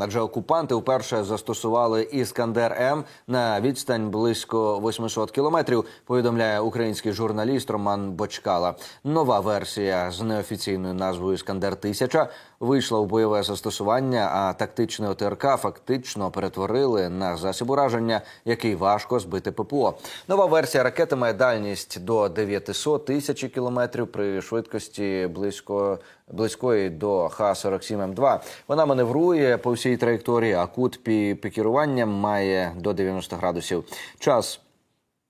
Адже окупанти вперше застосували іскандер М на відстань близько 800 кілометрів. Повідомляє український журналіст Роман Бочкала. Нова версія з неофіційною назвою Іскандер 1000 вийшла у бойове застосування. А тактичний ОТРК фактично перетворили на засіб ураження, який важко збити ППО. Нова версія ракети має дальність до 900 тисяч кілометрів при швидкості близько близької до Х-47М2. Вона маневрує по всій траєкторії, а кут пі- пікірування має до 90 градусів. Час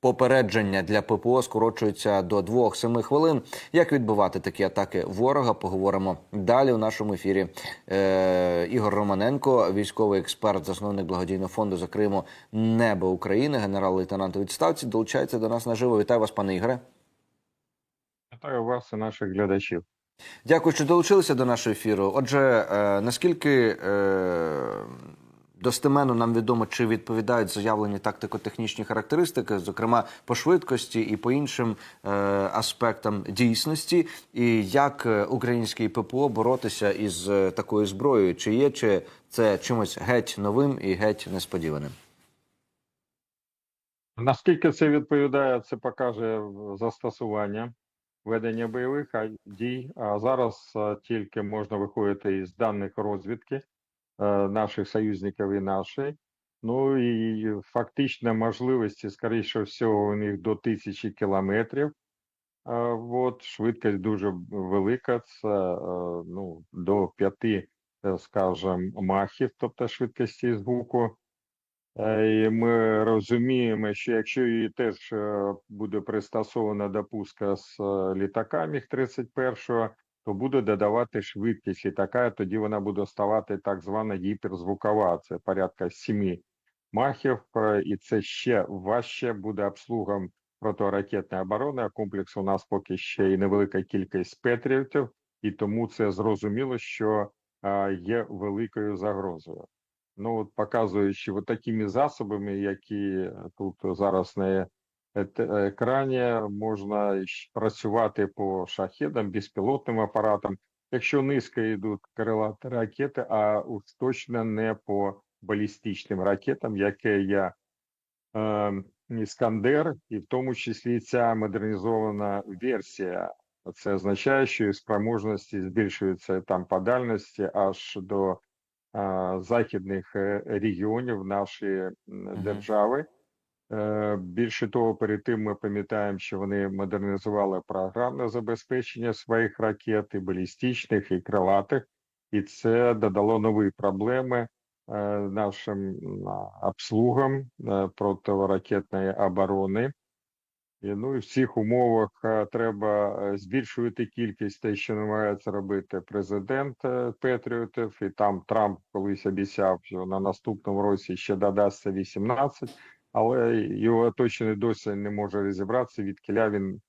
попередження для ППО скорочується до 2-7 хвилин. Як відбивати такі атаки ворога? Поговоримо далі у нашому ефірі. Е, Ігор Романенко, військовий експерт, засновник благодійного фонду за Криму Небо України, генерал-лейтенант у відставці, долучається до нас наживо. Вітаю вас, пане Ігоре. Вітаю вас і наших глядачів. Дякую, що долучилися до нашого ефіру. Отже, е, наскільки е, достеменно нам відомо, чи відповідають заявлені тактико-технічні характеристики, зокрема по швидкості і по іншим е, аспектам дійсності, і як е, український ППО боротися із е, такою зброєю? Чи є чи це чимось геть новим і геть несподіваним? Наскільки це відповідає, це покаже застосування ведення бойових дій. А зараз тільки можна виходити із даних розвідки е, наших союзників і нашої. Ну і фактично можливості, скоріше всього, у них до тисячі кілометрів. От швидкість дуже велика. Це е, ну до п'яти, е, скажімо, махів, тобто швидкості звуку. Е, І ми розуміємо, що якщо її теж е, буде пристосована до пуска з е, літака Міг-31, то буде додавати швидкість літака, тоді вона буде ставати так звана гіперзвукова, це порядка 7 махів, і це ще важче буде обслугам протиракетної оборони. Комплекс у нас поки ще і невелика кількість петріотів, і тому це зрозуміло, що є великою загрозою. Ну, от показуючи от такими засобами, які тут зараз на екрані, можна працювати по шахедам, безпілотним апаратам, якщо низько йдуть крилаті ракети, а уж точно не по балістичним ракетам, яке є е, Іскандер, і в тому числі ця модернізована версія. Це означає, що і спроможності збільшуються там по дальності аж до західних е, регіонів нашої держави. Е, Більше того, перед тим ми пам'ятаємо, що вони модернізували програмне забезпечення своїх ракет, і балістичних, і крилатих, і це додало нові проблеми е, нашим обслугам протиракетної оборони. І, ну і в цих умовах е, треба е, збільшувати кількість те, що намагається робити президент е, Петріотів, і там Трамп колись обіцяв, що на наступному році ще додасться 18, але його точно досі не може розібратися, від кіля він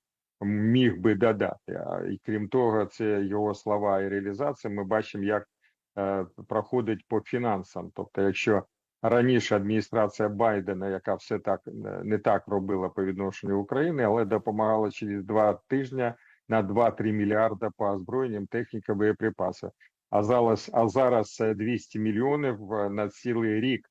міг би додати. І крім того, це його слова і реалізація. Ми бачимо, як е, проходить по фінансам. Тобто, якщо раніше адміністрація Байдена, яка все так е, не так робила по відношенню України, але допомагала через два тижні на 2-3 мільярда по озброєнням, техніка, боєприпаси. А зараз, а зараз е, 200 мільйонів е, на цілий рік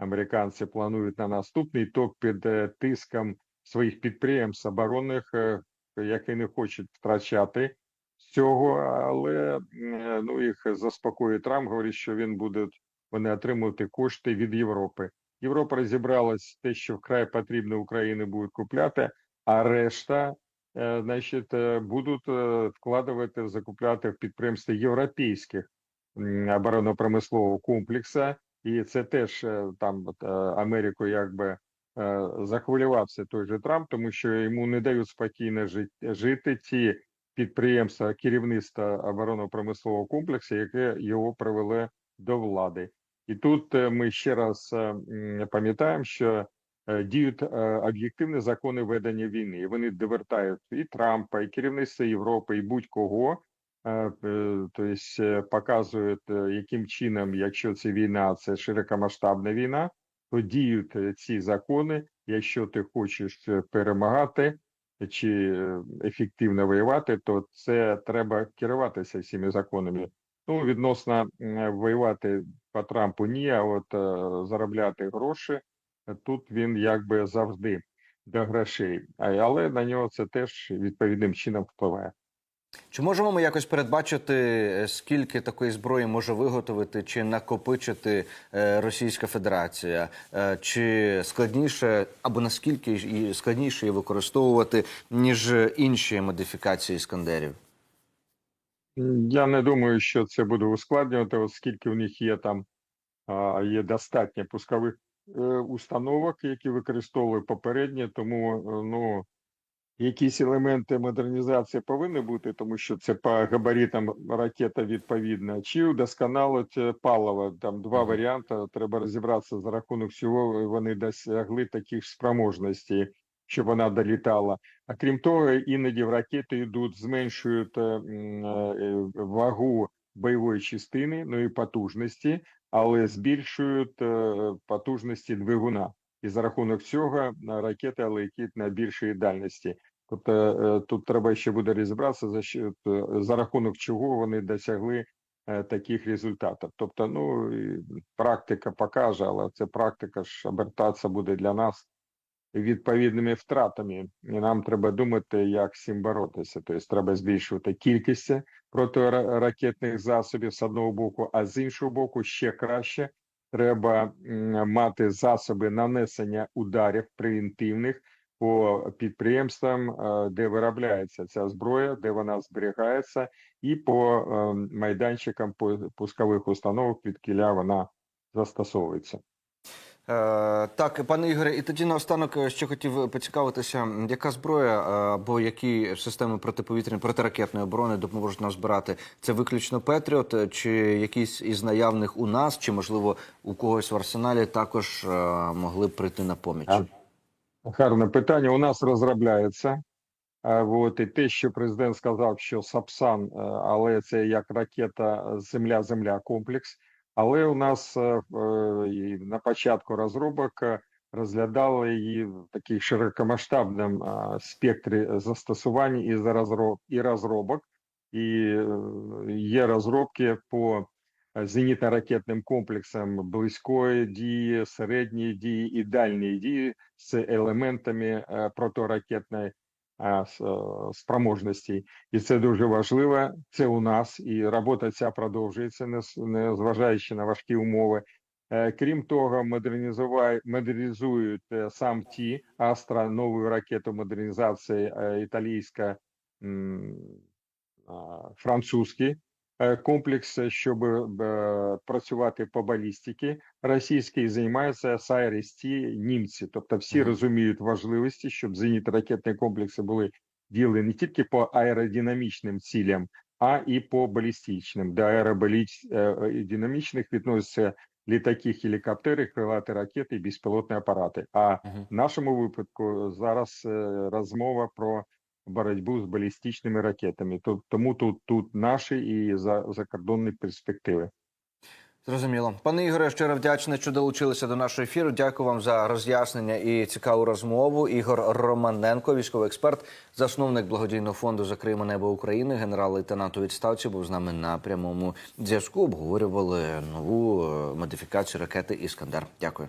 американці планують на наступний то під е, тиском своїх підприємств оборонних, е, які не хочуть втрачати цього, але е, ну їх заспокоює Трамп. Говорить, що він буде вони отримувати кошти від Європи. Європа розібралась те, що вкрай потрібно Україні будуть купляти, а решта, е, значить, е, будуть е, вкладувати, закупляти в підприємства європейських оборонно-промислового комплексу, і це теж там Америку якби захвилювався той же Трамп, тому що йому не дають спокійно жити, ті підприємства керівництва оборонно-промислового комплексу, яке його привело до влади. І тут е, ми ще раз е, пам'ятаємо, що е, діють об'єктивні закони ведення війни. І вони довертають і Трампа, і керівництво Європи, і будь-кого. Тобто показують, яким чином, якщо це війна, це широкомасштабна війна, то діють е, ці закони. Якщо ти хочеш е, перемагати чи е, ефективно воювати, то це треба керуватися цими законами. Ну, відносно воювати по Трампу ні, а от е, заробляти гроші е, тут він якби завжди до грошей, але на нього це теж відповідним чином впливає. Чи можемо ми якось передбачити, е, скільки такої зброї може виготовити чи накопичити Російська Федерація? Чи складніше або наскільки складніше її використовувати ніж інші модифікації іскандерів? Я не думаю, що це буде ускладнювати, оскільки в них є там є достатньо пускових е, установок, які використовували попередні, тому е, ну якісь елементи модернізації повинні бути, тому що це по габаритам ракета відповідна, чи удосконалить е, паливо. Там два варіанти. Треба розібратися за рахунок чого вони досягли таких спроможностей, щоб вона долітала. А крім того, іноді в ракети йдуть, зменшують е, е, вагу бойової частини, ну і потужності, але збільшують е, потужності двигуна. І за рахунок цього е, ракета летить на більшій дальності. Тобто е, тут треба ще буде розібратися за що е, за рахунок чого вони досягли е, таких результатів. Тобто, ну практика покаже, але це практика ж обертатися буде для нас відповідними втратами, і нам треба думати, як з цим боротися. Тобто треба збільшувати кількість протиракетних засобів з одного боку, а з іншого боку, ще краще треба мати засоби нанесення ударів превентивних по підприємствам, е, де виробляється ця зброя, де вона зберігається, і по е, майданчикам пускових установок, від кіля вона застосовується. Е, так, пане Ігоре, і тоді наостанок е, ще хотів поцікавитися, яка зброя е, або які системи протиповітряної протиракетної оборони допоможуть нам збирати? Це виключно Петріот, е, чи якісь із наявних у нас, чи можливо у когось в арсеналі також е, могли б прийти на поміч? Гарне питання. У нас розробляється. От, і те, що президент сказав, що Сапсан, е, але це як ракета Земля-Земля комплекс. Але у нас е, е, на початку розробок е, розглядали її в такій широкомасштабному спектрі застосувань і і розробок. І є розробки по зенітно-ракетним комплексам близької дії, середньої дії і дальньої дії з елементами протиракетної с- е, спроможності. І це дуже важливо. Це у нас, і робота ця продовжується, не зважаючи на важкі умови. Е, Крім того, модернізують е, сам ті Астра, нову ракету модернізації е, італійська, е, комплекс, щоб е, працювати по балістиці. Російський займається САРСТ німці. Тобто всі розуміють важливості, щоб зенітно-ракетні комплекси були діли не тільки по аеродинамічним цілям, а і по балістичним. До аеробалістичних відносяться літаки, гелікоптери, крилаті ракети і безпілотні апарати. А в нашому випадку зараз е, розмова про боротьбу з балістичними ракетами. Тому тут тут наші і за закордонні перспективи. Зрозуміло. Пане Ігоре, щиро вдячний, що долучилися до нашого ефіру. Дякую вам за роз'яснення і цікаву розмову. Ігор Романенко, військовий експерт, засновник благодійного фонду «Закриємо небо України, генерал-лейтенант у відставці, був з нами на прямому зв'язку. Обговорювали нову е, модифікацію ракети Іскандер. Дякую.